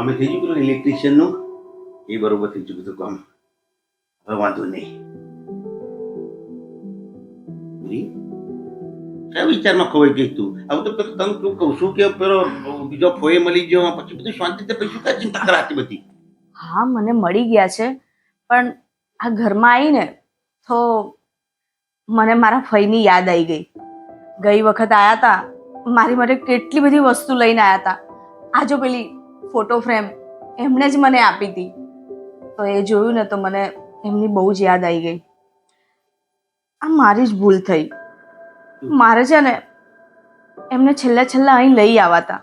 કામે થઈ ચૂક્યું ઇલેક્ટ્રિશિયનનું એ બરોબર થઈ ચૂક્યું હતું કામ. હવે વાંધો નહીં. કયા વિચારમાં ખોવાઈ ગઈ તું? આવું તો પેલું તંગ તું કહું છું કે પેલો બીજો ફોએ મળી ગયો પછી બધું શાંતિ પછી કઈ ચિંતા કરાતી બધી. હા, મને મળી ગયા છે. પણ આ ઘરમાં આવીને તો મને મારા ફઈની યાદ આવી ગઈ. ગઈ વખત આવ્યા હતા મારી માટે કેટલી બધી વસ્તુ લઈને આવ્યા હતા આ જો પેલી ફોટો ફ્રેમ એમણે જ મને આપી હતી. તો એ જોયું ને તો મને એમની બહુ જ યાદ આવી ગઈ. આ મારી જ ભૂલ થઈ. મારે છે ને એમને છેલ્લા છેલ્લા અહીં લઈ આવ્યા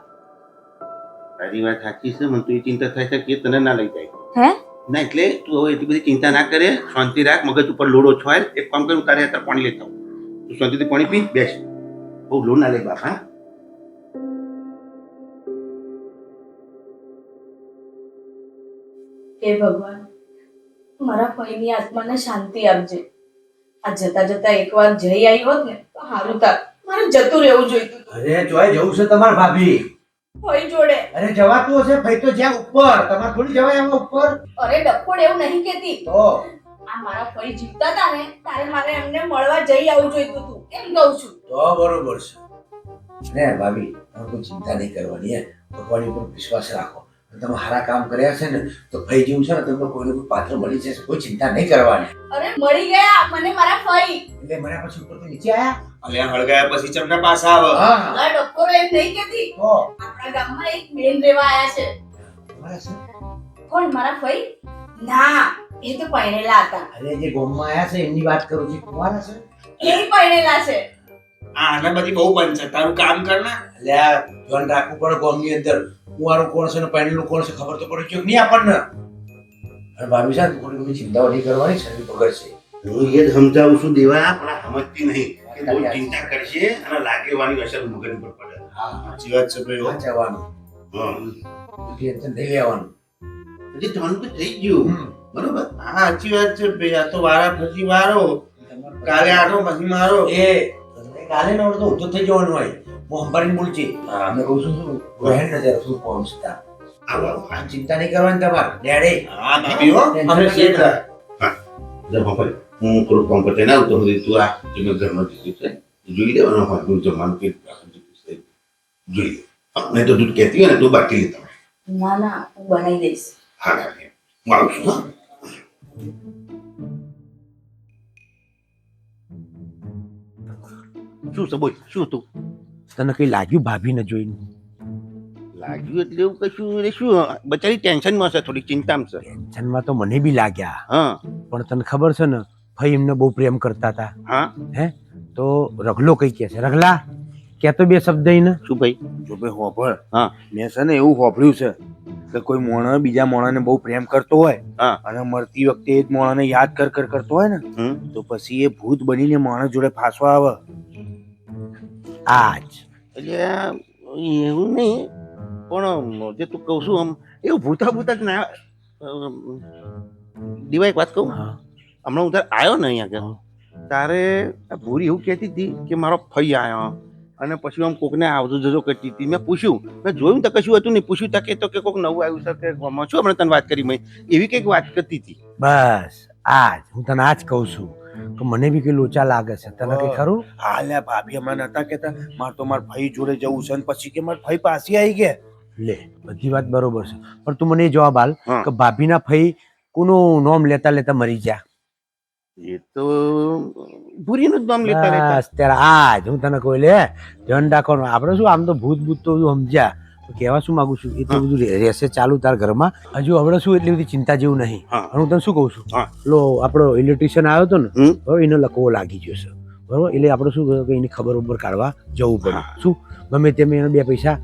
તારી વાત સાચી છે મને તું ચિંતા થાય છે કે તને ના લઈ જાય. હે? ના એટલે તું હવે એટલી બધી ચિંતા ના કરે શાંતિ રાખ મગજ ઉપર લોડો છોય એક કામ કરું તારે અત્યારે પાણી લેતા હું તું શાંતિથી પાણી પી બેસ. બહુ લોડ ના લે બાપ હા ભગવાન મારા ફઈની આત્માને શાંતિ આપજે. આ જતા જતા એકવાર જઈ આવી હોત ને તો સારું થાત મારે જતું રહેવું જોઈતું. અરે જોય જવું છે તમાર ભાભી. ભાઈ જોડે. અરે જવાતું હશે ભાઈ તો જ્યાં ઉપર તમારે થોડી જવાય એમાં ઉપર. અરે ડફોડ એવું નહીં કેતી તો? આ મારા ફઈ જીવતા હતા ને તારે મારે એમને મળવા જઈ આવવું જોઈતું હતું. એમ કહું છું. તો બરોબર છે. ને ભાભી તમે કોઈ ચિંતા નહીં કરવાની હે. ભગવાન ઉપર વિશ્વાસ રાખો. તમે સારા કામ કર્યા છે ને તો ભાઈ જેવું છે ને તમને કોઈને કોઈ પાત્ર મળી જશે કોઈ ચિંતા નહીં કરવાની. અરે મળી ગયા મને મારા ફઈ એટલે મને પછી ઉપરથી નીચે આયા. અલ્યા હળગાયા પછી ચમના પાછા આવ? હા. ડફોડ એમ નહીં કેતી તો આપણા ગામમાં એક બેન રહેવા આયા છે. તમારા છે? કોણ મારા ફઈ ના એ તો પહેરેલા હતા. અરે જે ગોમમાં આયા છે એમની વાત કરું છું. કોણ છે? એ પહેરેલા છે. આના બધી બહુ બંધ છે. તારું કામ કર ને. એટલે ધ્યાન રાખવું પડે ગોમની અંદર. કુંવારું કોણ છે ને પહેરેલું કોણ છે ખબર તો પડે. કે નહીં આપણને. અને ભાભી સાહેબ થોડી ઘણી ચિંતાઓ નહીં કરવાની શરીર છે હું એ જ સમજાવું છું દેવા પણ સમજતી નહીં કે બહુ ચિંતા કરશે અને લાગેવાની અસર મગજ ઉપર પડે. હા. સાચી વાત છે ભાઈ. વાંચવાનું હા ટેન્શન નહીં લેવાનું તો થઈ ગયું. બરોબર? હા સાચી વાત છે ભાઈ. આ તો વારા ફરતી વારો. કાલે આનો પછી મારો. એ કાલે ને તો ઊંધો થઈ જવાનું હોય. હું સંભાળીને બોલજે અમે કહું છું શું રહેણ નજર શું પહોંચતા આ ચિંતા નહીં કરવાની તમારે. ડેડે. હા અમે. જા થોડું કામ સુધી તું આ જમે ઘરમાં જીતી છે. જોઈ લેવાનો હોય હું જમવાનું કે જોઈ લે. હા, તો દૂધ કહેતી હોય ને તું બાકી લેતા ના ના હું બનાવી દઈશ. હા હા હા. હું આવું છું હા. શું છે? શું તું તને કઈ લાગ્યું ભાભીને જોઈને? લાગ્યું એટલે એવું કશું એટલે શું બચારી ટેન્શનમાં છે થોડી ચિંતામાં છે? ટેન્શનમાં તો મને બી લાગ્યા. હા. પણ તને ખબર છે ને ભાઈ એમને બહુ પ્રેમ કરતા હતા. હા. હે? તો રગલો કઈ કે છે? રગલા કહેતો બે શબ્દ એને? શું ભાઈ? જો ભાઈ હોભળ. હા. મેં છે ને એવું હોભળ્યું છે કે કોઈ મોણ બીજા મોણાને બહુ પ્રેમ કરતો હોય હા. અને મરતી વખતે એ જ મોણાને યાદ કર કર કરતો હોય ને હમ. તો પછી એ ભૂત બનીને માણસ જોડે ફાંસવા આવે. આજ. એટલે એવું નહીં પણ જે તું કહું છું આમ એવું ભૂતા ભૂતા જ ના દીવા એક વાત કહું. હમણાં હું તારે આવ્યો ને અહીંયા કે તારે ભૂરી એવું કહેતી હતી કે મારો ફઈ આવ્યો અને પછી આમ કોકને આવજો જજો કરતી હતી. મેં પૂછ્યું મેં જોયું તો કશું હતું નહીં. પૂછ્યું તકે તો કે કોક નવું આવ્યું છે કે ગામમાં છું હમણાં તને વાત કરી મેં એવી કંઈક વાત કરતી હતી. બસ આજ. હું તને આજ કહું છું. કે મને બી કઈ લોચા લાગે છે. તને કઈ ખરું? હા લે ભાભી અમારે હતા કેતા મારે તો મારા ભાઈ જોડે જવું છે અને પછી કે માર ભાઈ પાસે આવી ગયા. લે બધી વાત બરોબર છે. પણ તું મને જવાબ હાલ કે ભાભીના ફઈ કોનું નામ લેતા લેતા મરી ગયા? એ તો ભૂરીનું જ નામ લેતા લેતા. અત્યારે આજ હું તને કોઈ લે ધ્યાન રાખવાનું આપણે શું આમ તો ભૂત ભૂત તો સમજ્યા. તો કહેવા શું માગું છું? એટલું બધું રહેશે ચાલુ તાર ઘરમાં. હજુ હમણાં શું એટલી બધી ચિંતા જેવું નહીં. હું. તને શું કહું છું? લો આપણો ઇલેક્ટ્રિશિયન આવ્યો હતો ને બરાબર એને લકવો લાગી ગયો છે. બરાબર એટલે આપણે શું કે એની ખબર ઉપર કાઢવા જવું પડે. શું? ગમે તેમ એના બે પૈસા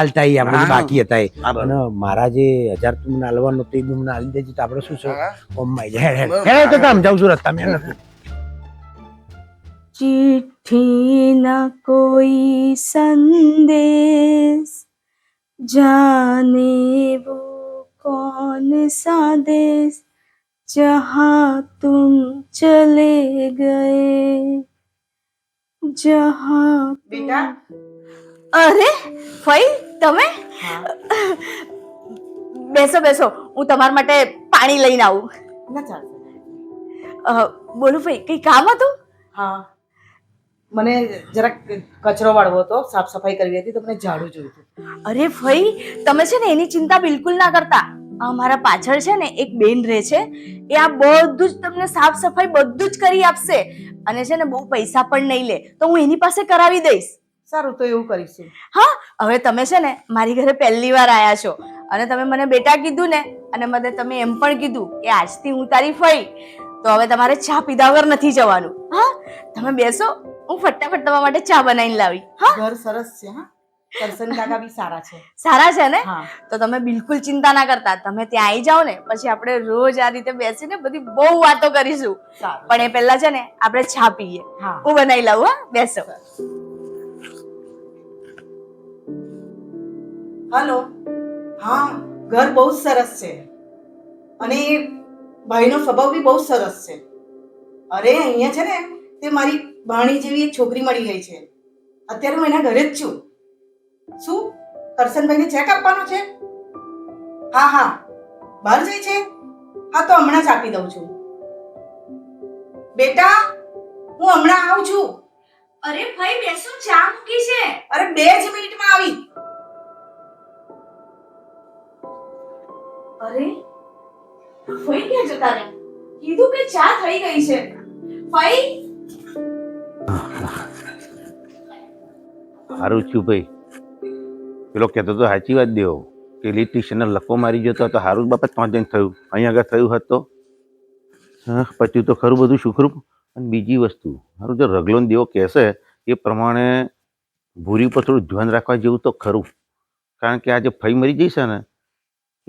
આલતા એ આપણે બાકી હતા અને મારા જે હજાર તું મને હાલવાનો તે મને હાલી દેજે તો આપણે શું છે? ઓમ્માઈ જાય. હેડે તો કામ જાઉં છું રસ્તા મેં ચિઠ્ઠીના કોઈ સંદેશ जाने वो कौन सा देश जहाँ तुम चले गए जहाँ બેટા અરે ફઈ તમે બેસો બેસો હું તમારા માટે પાણી લઈને આવું ના ચાલશે અ, બોલો ભાઈ કઈ કામ હતું હા મને જરાક કચરો વાળવો હતો સાફ સફાઈ કરવી હતી તો મને ઝાડુ જોઈતું અરે ભાઈ તમે છે ને એની ચિંતા બિલકુલ ના કરતા. અમારા પાછળ છે ને એક બેન રહે છે એ આ બધું જ તમને સાફ સફાઈ બધું જ કરી આપશે. અને છે ને બહુ પૈસા પણ નહીં લે તો હું એની પાસે કરાવી દઈશ. સારું તો એવું કરીશું હા હવે તમે છે ને મારી ઘરે પહેલી વાર આવ્યા છો. અને તમે મને બેટા કીધું ને અને મને તમે એમ પણ કીધું કે આજથી હું તારી ફઈ. તો હવે તમારે ચા પીધા વગર નથી જવાનું. હા તમે બેસો. હું ફટાફટ તમારા માટે ચા બનાવીને લાવી. હા? ઘર સરસ છે હા. કરસન કાકા બી સારા છે. સારા છે ને? તો તમે બિલકુલ ચિંતા ના કરતા. તમે ત્યાં આવી જાઓ ને પછી આપણે રોજ આ રીતે બેસીને બધી બહુ વાતો કરીશું. પણ એ પહેલા છે ને આપણે ચા પીએ. હું. બનાવી લઉં હા? બેસો. હલો. હા ઘર બહુ સરસ છે. અને ભાઈનો સ્વભાવ બી બહુ સરસ છે. અરે અહીંયા છે ને તે મારી ભાણી જેવી એક છોકરી મળી ગઈ છે. અત્યારે હું એના ઘરે જ છું. શું? કરશનભાઈને ચેક આપવાનો છે? હા હા. બહાર જઈ છે? હા તો હમણાં જ આપી દઉં છું. બેટા હું હમણાં આવું છું. અરે ભાઈ બેસો ચા મૂકી છે? અરે બે જ મિનિટમાં આવી. અરે ફઈ ક્યાં જતા રહે? કીધું કે ચા થઈ ગઈ છે. ફઈ સારું થયું ભાઈ. પેલો કહેતો તો સાચી વાત દેવો. કે ઇલેક્ટ્રિશિયનને લખો મારી જતો તો સારું બાપા પાંચ જણ થયું. અહીંયા આગળ થયું હતો તો. હા તો ખરું બધું સુખરૂપ અને બીજી વસ્તુ સારું જો રગલોન દેવો કહેશે, એ પ્રમાણે ભૂરી ઉપર થોડું ધ્યાન રાખવા જેવું તો ખરું. કારણ કે આ જે ફઈ મરી જઈશે છે ને,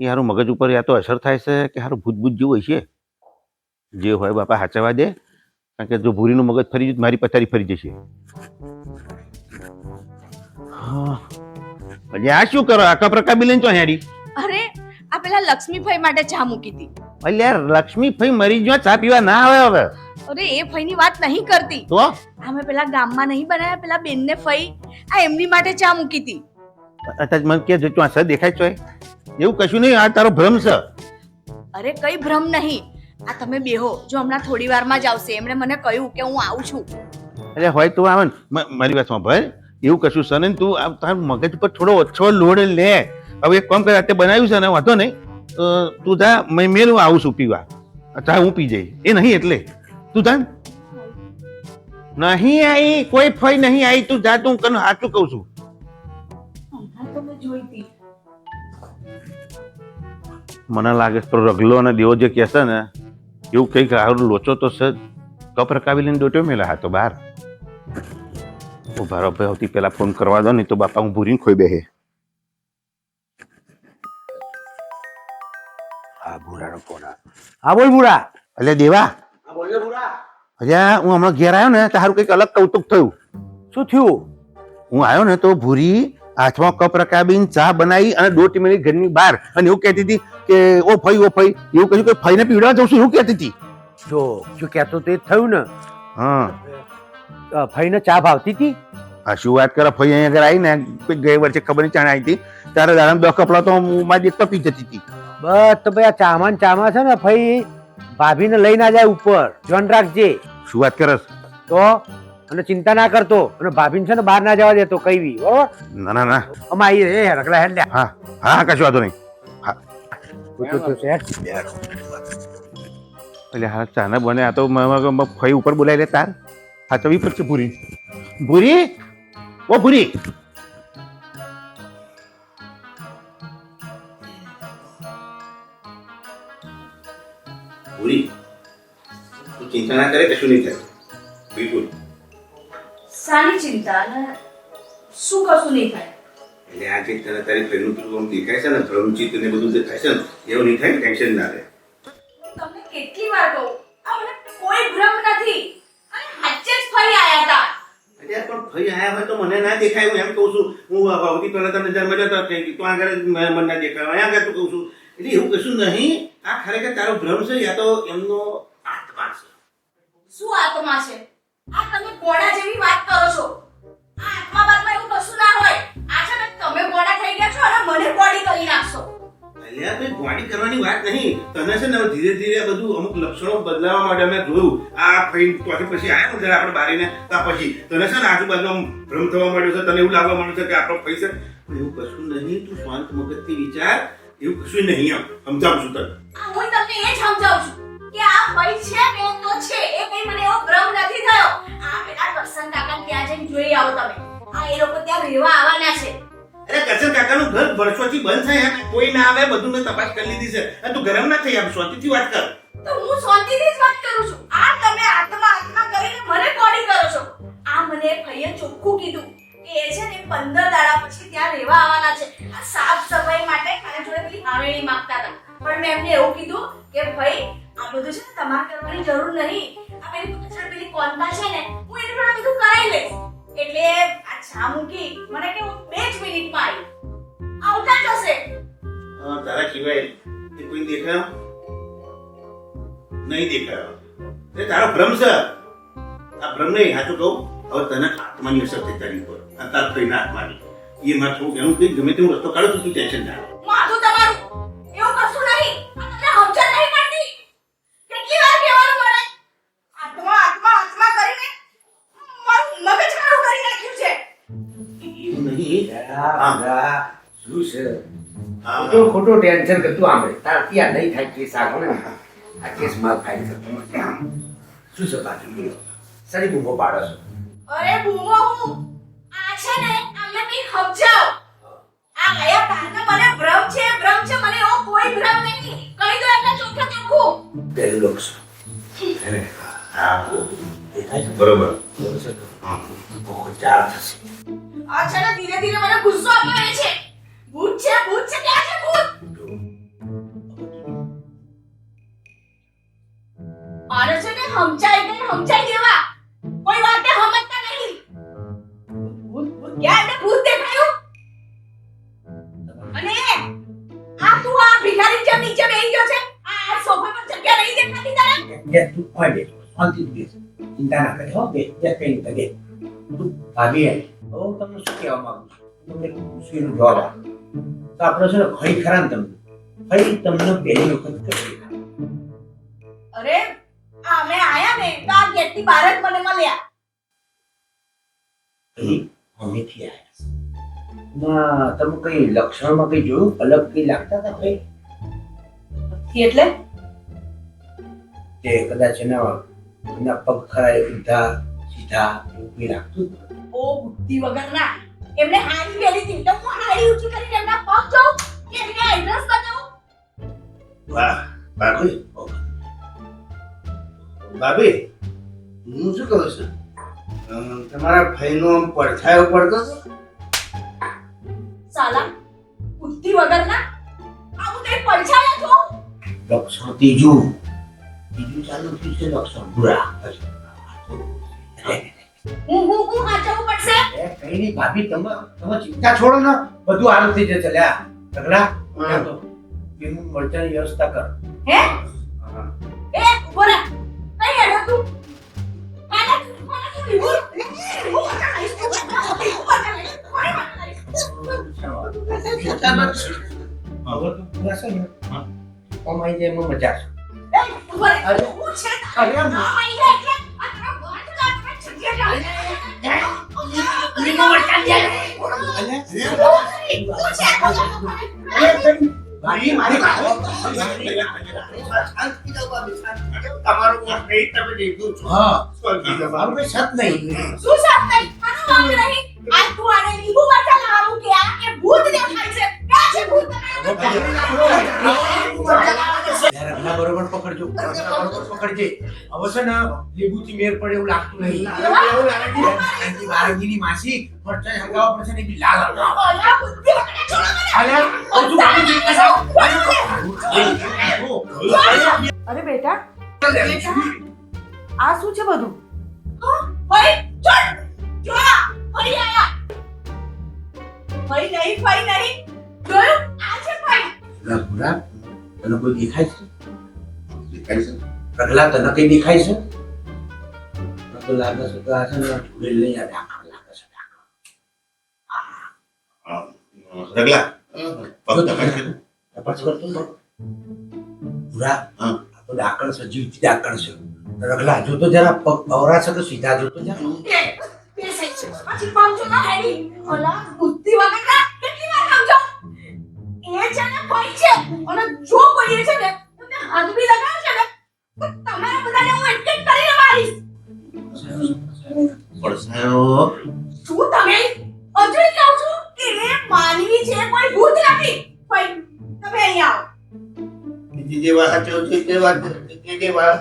એ સારું મગજ ઉપર યા તો અસર થાય છે કે સારું ભૂતભૂત જેવું જેવું હશે? જે હોય બાપા સાચવવા દે. કારણ કે જો ભૂરીનું મગજ ફરી ગયું તો મારી પથારી ફરી જશે. હા. પછી આ શું કરો? આખા પ્રકા લઈને તો હેરી અરે આ પેલા લક્ષ્મીભાઈ માટે ચા મૂકી હતી એટલે યાર લક્ષ્મી ભાઈ મરી ગયો ચા પીવા ના આવે હવે. અરે એ ફઈની વાત નહીં કરતી. તો? અમે પેલા ગામમાં નહીં બનાવ્યા પેલા બેનને ફઈ આ એમની માટે ચા મૂકી હતી અત્યારે મને કે જો તું આ સર દેખાય છો એવું કશું નહીં આ તારો ભ્રમ છે. અરે કઈ ભ્રમ નહીં. આ તમે બેહો જો હમણાં થોડી વારમાં જ આવશે. એમણે મને કહ્યું કે હું આવું છું. એટલે હોય તું આવે ને. મારી વાત ભાઈ એવું કશું છે ને તું આ તાર મગજ પર થોડો ઓછો લોડ લે. હવે એક કામ કરે તે બનાવ્યું છે ને વાંધો નહીં. તો તું જા મેં મેં હું આવું છું પીવા. ચા હું પી જઈ એ નહીં એટલે. તું જા નહીં આવી કોઈ ફઈ નહીં આવી તું જા તું કન સાચું કહું છું. તો હતી મને લાગે પેલો રગલો અને દેવો જે કહેશે ને એવું કંઈક સારું લોચો તો છે. કપ રકાવી લઈને દોટ્યો મેલા હાથો બહાર. ઊભા રહો ભાઈ સૌથી પહેલા ફોન કરવા દો નહીં તો બાપા હું ભૂરીને ખોઈ બેહે. હા ભૂરાનો ફોન હા બોલ ભૂરા. એટલે દેવા. અલ્યા હું હમણાં ઘેર આવ્યો ને તારું સારું કંઈક અલગ કૌતુક થયું. શું થયું? હું આવ્યો ને તો ભૂરી હાથમાં કપ રકાબીને ચા બનાવી અને દોઢ મિનિટ ઘરની બહાર. અને એવું કહેતી હતી કે ઓ ફઈ ઓ ફઈ. એવું કહ્યું કે ફઈને પીવડાવવા જઉં છું એવું કહેતી હતી. જો શું કહેતો તે થયું ને. હા. ફઈને ચા ભાવતી હતી આ શું વાત કરે? ફઈ અહીંયા આગળ આવી ને કોઈ ગઈ વર્ષે ખબર નહીં ચાણે આવી હતી. ત્યારે દાડા દસ કપડા તો હું મારી એક પી જતી હતી. બસ તો ભાઈ આ ચામાં ચામાં છે ને ફઈ ભાભીને લઈ ના જાય ઉપર. જોન રાખજે. શું વાત કરસ તો અને ચિંતા ના કરતો. અને ભાભીને છે ને બહાર ના જવા દેતો કઈ બી બરોબર ના ના ના. અમા આવી એ રગડા હેડ લે હા હા કશું વાંધો નહીં. હેડ. એટલે હા ચાના બને આ તો ફઈ ઉપર બોલાય લે તાર. હા તો વિપક્ષ ભૂરી. ભૂરી? ઓ ભૂરી. ભૂરી. તું ચિંતા ના કરે કશું નહીં થાય. બિલકુલ સાની ચિંતા અને શું કશું નહીં થાય? એટલે આ જે તને તારી પેલું આમ દેખાય છે ને ભ્રમચિત ને બધું દેખાય છે ને એવું નહીં થાય ટેન્શન ના રહે. તમને કેટલી વાર કહું આ મને કોઈ ભ્રમ નથી. અને હાચે જ ફરી આયા હતા અરે પણ ફરી આયા હોય તો મને ના દેખાય હું એમ કહું છું. હું સૌથી પહેલા તને જન્મ તો થઈ તો આગળ મને મને ના દેખાય. અહીંયા આગળ તું કહું છું. એટલે એવું કશું નહીં. આ ખરેખર તારો ભ્રમ છે યા તો એમનો આત્મા છે? શું આત્મા છે? આ તમે ગોળા જેવી વાત કરો છો. આ આત્મા બાદમાં એવું કશું ના હોય. આ છે ને તમે ગોળા થઈ ગયા તને છે ને ધીરે ધીરે બધું અમુક લક્ષણો બદલાવા માટે અમે જોયું. આ ફઈ પછી આવ્યા ને આપણે બારીને. ત્યાં પછી તને છે ને આજુબાજુ ભ્રમ થવા માંડ્યો તને એવું લાગવા માંડ્યું છે કે આપણો ફઈ એવું કશું નહીં, તું શાંત મગજથી વિચાર. એવું કશું નહીં આમ. સમજાવું છું તને. કે આ ભાઈ તમે. આ એ લોકો ત્યાં રહેવા આવવાના છે. અરે કરશન કાકાનું ઘર વર્ષોથી બંધ થાય કોઈ ના આવે, બધું મેં તપાસ કરી લીધી છે. અને તું ગરમ ના થઈ આમ શાંતિથી વાત કર. તો હું શાંતિથી જ વાત કરું છું. આ તમે આત્મા આત્મા કરીને મને કોડી કરો છો. આ મને ભાઈએ ચોખ્ખું કીધું કે એ છે ને પંદર દાડા પછી ત્યાં રહેવા આવવાના છે. આ સાફ સફાઈ માટે મારા જોડે પેલી હાવેણી માંગતા હતા. પણ મેં એમને એવું કીધું કે ભાઈ, આ બધું છે ને તમારે કરવાની જરૂર નહીં. આ પેલી પેલી કોનતા છે ને, હું એની પણ બધું કરાવી લઈશ. એટલે આ ચા મૂકી મને કે હું બે જ મિનિટમાં આવી. આવતા જ હશે હા, તારા સિવાય તે કોઈ દેખાયો? નહીં દેખાયો. તે તારો ભ્રમ છે. આ ભ્રમ નહીં હાચું કહું. હવે તને આત્માની અસર થઈ તારી ઉપર. આ તાર થઈને આત્માની. એ માં થોડું એનું કંઈ ગમે તેવું રસ્તો કાઢો તું ટેન્શન ના માથું તમારું. એવું કશું નહીં. હા. શું છે. ખોટું ખોટું ટેન્શન કે તું આંબળે તાર ત્યાં નહીં થાય કેસ આગળ ને. આ કેસમાં થાય છે. શું છે બાજુ સરી બૂમો પાડો છો. અરે બૂમો હું. આ છે ને અમને બી સમજાવ. આ ગયા તારને મને ભ્રમ છે ભ્રમ છે મને એવો કોઈ ભ્રમ નહીં કહી દો એટલે ચોખ્ખા ચોખ્ખું. પેલું લોક છે. હા બરોબર. બરોબર હા. બહુ ચાર થશે. આ ધીરે ધીરે મને ગુસ્સો આવે છે. ભૂત છે ભૂત છે, ક્યાં છે ભૂત? છે ને હમચાઈ ગઈ હમચાઈ જેવા કોઈ વાતે સમજતા નહીં. ભૂત ભૂત, ક્યાં એમને ભૂત દેખાયું? અને આ તું આ ભિખારી જેમ નીચે બેહી ગયો છે? આ સોફા પર જગ્યા નહીં દેખાતી તારે? કે તું કોઈ બે શાંતિ દે ચિંતા ના કરે, હો બે જે કઈ તગે તું ભાભી આવી હવે હું તમને શું કહેવા માંગુ છું? તમને પૂછીનો જવાબ આપો તો આપણે છે ને ફરી ખરા ને તમને. ફરી તમને પહેલી વખત કરી અરે આ અમે આયા ને તો આ ગેટની બહાર જ મને મળ્યા. અહીં અમેથી આયા ના તમે કઈ લક્ષણમાં કઈ જોયું? અલગ કઈ લાગતા હતા કઈ એટલે? તે કદાચ એના એના પગ ખરા એ ઊંધા રૂપી હતું? ઓ બુદ્ધિ વગરના એમને હારી પહેરી હતી. તો હું હારી ઊંચી કરીને એમના પગ જોઉં કે એમને એડ્રેસ બતાવું વાહ ભાભી. બાબી હું શું કહું છું? તમારા ભાઈનો આમ પડછાયો પડતો હતો? સાલા બુદ્ધિ વગરના આવું કઈ પડછાયા છો? લક્ષણ ત્રીજું. ત્રીજું ચાલુ થયું છે લક્ષણ. બુરા હું હું હું હાચવવું પડશે એ કઈ નહીં ભાભી તમે તમે ચિંતા છોડો ને બધું આરામ થઈ જશે લ્યા હા. તો લીંબુ મરચાની વ્યવસ્થા કર હે એ ઊભો કઈ હેડો તું કાલે તું લીધું? તમારું ભાઈ તમે દેખું છો હા શાંતિ જાઓ. મારું નહીં શું સાફ નહીં? આનો આ તું આને પકડજો. પકડજે. હવે છે ને લીંબુથી મેર પડે એવું લાગતું નહીં. એવું લાગે છે એની બારગીની માસી મરચાં હંગાવવા પડશે ને બી લાલ હંગાવો. છે. અરે બેટા આ શું છે બધું? ભાઈ છોડ. જોયા ભાઈ આયા. ભાઈ નહીં ભાઈ નહીં. જોયું? આ છે ભાઈ ભૂરા, તને કોઈ દેખાય છે? દેખાય છે? રગલા તને કઈ દેખાય છે તો લાગે છે કે આ છે ને જોડે લઈ આ ડાકણ લાગે છે ડાકણ. રગલા. પગ દબાય છે? તપાસ કરતો હતો. પૂરા? હા. આ તો ડાકણ છે જીવતી ડાકણ છે. રગલા જો તો જરા પગ છે તો સીધા જો તો જરા? પછી પાછું ના હેડી ઓલા બુદ્ધિ વગરના કેટલી વાર સમજો એ છે ને ભાઈ છે. અને જો કોઈ છે ને તમને હાથ બી ને તમારા બધાને હું એક કરીને મારીશ. પડસાયો. શું તમે? હજુ કહું છું કે એ માનવી છે કોઈ ભૂત નથી. ભાઈ તમે અહીંયા આવો. જે જે વાત છે તે વાત જે જે વાત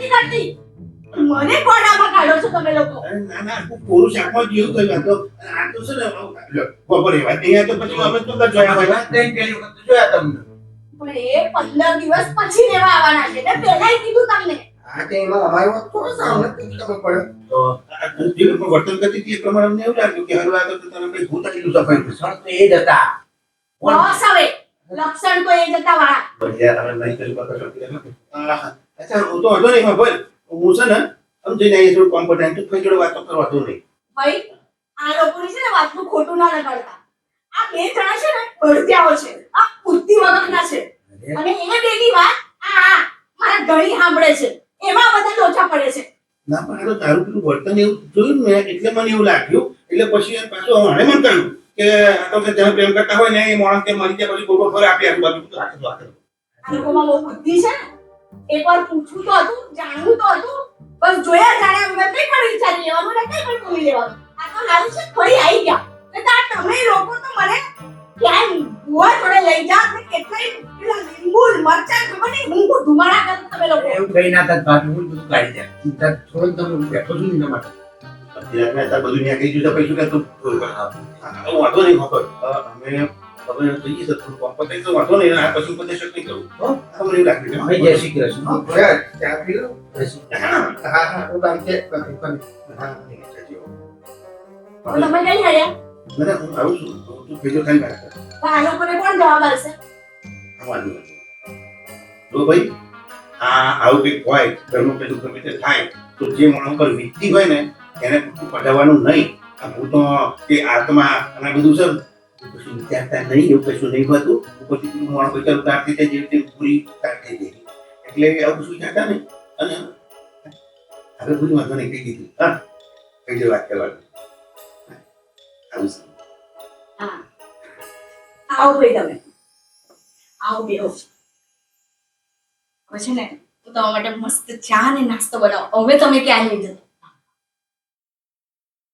નથી કરતી મને કોણ આમાં કાઢો છો તમે લોકો. ના ના આખું કોરું શાકમાં જેવું કઈ વાતો આ તો છે ને લો, બપોરે વાત તો પછી અમે તો જોયા હોય. ત્રણ પહેલી વખત જોયા તમને? પણ એ પંદર દિવસ પછી લેવા આવવાના છે. ને પહેલા કીધું તમને. આ તે એમાં અમારી થોડો સામે ખબર પડે. તો જે લોકો વર્તન કરતી હતી એ પ્રમાણે અમને એવું લાગ્યું કે હવે આ તો તને કઈ ભૂત આટલું સફાઈ થશે તો એ જ હતા. બસ હવે લક્ષણ તો એ જતા વાળા. બસ હવે નહીં કરી પકડ અચ્છા હું તો હતો નહીં બોલ. હું છે ને આમ જઈને અહીંયા થોડું કોમ્પોટેન્ટ તો ફઈ જોડે વાતો કરવા તો નહીં. ભાઈ આ લોકોની છે ને વાતનું ખોટું ના લગાડતા. આ બે જણા છે ને બળદ્યાઓ છે. આ બુદ્ધિ વગરના છે અને એ બેની વાત આ આ મારા ઘણી સાંભળે છે. એમાં બધા લોચા પડે છે. ના પણ આ તો તારું પેલું વર્તન એવું જોયું ને એટલે મને એવું લાગ્યું. એટલે પછી પાછું હવે મને કહ્યું કે આ તો કે જેને પ્રેમ કરતા હોય ને એ માણસ કે મરી જાય પછી ગોળો ફરે આપી આજુબાજુ. હાથે તો આ લોકોમાં બહુ બુદ્ધિ છે ને. એકવાર પૂછવું તો હતું જાણવું તો હતું બસ જોયા જાણ્યા વગર કઈ પણ વિચારી લેવાનું ને કઈ પણ બોલી લેવાનું. આ તો હારું છે ફરી આવી ગયા. ને તાર તમે લોકો તો મને ક્યાંય ગોવા જોડે લઈ જા ને કેટલાય પેલા લીંબુ મરચા ખબર નહીં હું ધુમાડા કરો તમે લોકો. એવું કઈ ના થાય બાકી હું બધું કાઢી જાય. ચિંતા થોડું તમે બેઠો છું ને એના માટે. અત્યારે બધું ત્યાં કહી દીધું પૈસું કે તું વાંધો નહીં ખબર અમે તો વાંધો નહીં આ પછી ઉપદેશ નહીં કરું. હો એવું હવે જય શ્રી કૃષ્ણ. હા, ભયા, ચા પી લો. હા હા હા હું આમ કે હા ઠીક છે, તમે કઈ રહ્યા મને હું આવું છું. તું ભેજો ખાલી વાત કર તો આ લોકોને કોણ જવાબ આપશે? આ વાંધો નથી. જો ભાઈ આ આવું કંઈક હોય ઘરનું પેલું ગમે તે થાય તો જે માણસ પર વીતતી હોય ને એને પટાવવાનું નહીં. આ ભૂતો કે આત્મા અને બધું છે ને, કશું વિચારતા નહીં, એવું કશું નહીં હતું માણસ વિચાર ઉતાર થઈ જાય જે રીતે પૂરી ઉતાર થઈ એટલે આવું કશું વિચારતા નહીં. અને હવે બધું વાંધો નહીં, કહી દીધું. હા, કઈ વાત કરવાની? આવું હા. આવો ભાઈ તમે. આવો બેહો. હવે છે ને, તો તમારા માટે મસ્ત ચા ને નાસ્તો બનાવો. હવે તમે ક્યાં જતો